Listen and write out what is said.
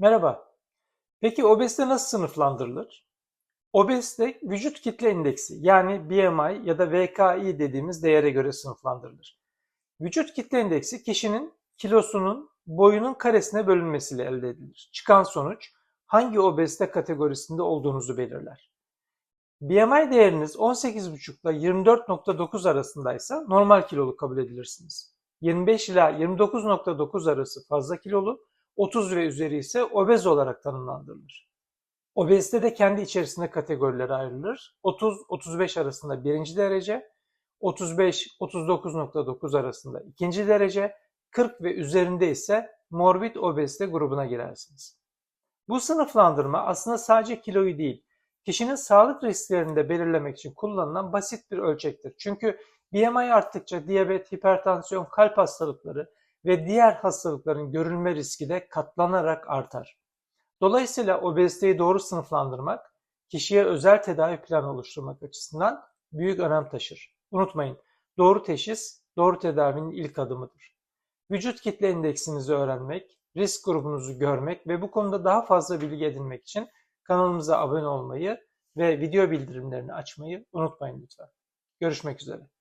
Merhaba. Peki obezite nasıl sınıflandırılır? Obezite vücut kitle indeksi yani BMI ya da VKI dediğimiz değere göre sınıflandırılır. Vücut kitle indeksi kişinin kilosunun boyunun karesine bölünmesiyle elde edilir. Çıkan sonuç hangi obezite kategorisinde olduğunuzu belirler. BMI değeriniz 18,5 ile 24,9 arasındaysa normal kilolu kabul edilirsiniz. 25 ila 29,9 arası fazla kilolu, 30 ve üzeri ise obez olarak tanımlandırılır. Obezite de kendi içerisinde kategorilere ayrılır. 30-35 arasında birinci derece, 35-39.9 arasında ikinci derece, 40 ve üzerinde ise morbid obezite grubuna girersiniz. Bu sınıflandırma aslında sadece kiloyu değil, kişinin sağlık risklerini de belirlemek için kullanılan basit bir ölçektir. Çünkü BMI arttıkça diyabet, hipertansiyon, kalp hastalıkları ve diğer hastalıkların görülme riski de katlanarak artar. Dolayısıyla obeziteyi doğru sınıflandırmak, kişiye özel tedavi planı oluşturmak açısından büyük önem taşır. Unutmayın, doğru teşhis, doğru tedavinin ilk adımıdır. Vücut kitle indeksinizi öğrenmek, risk grubunuzu görmek ve bu konuda daha fazla bilgi edinmek için kanalımıza abone olmayı ve video bildirimlerini açmayı unutmayın lütfen. Görüşmek üzere.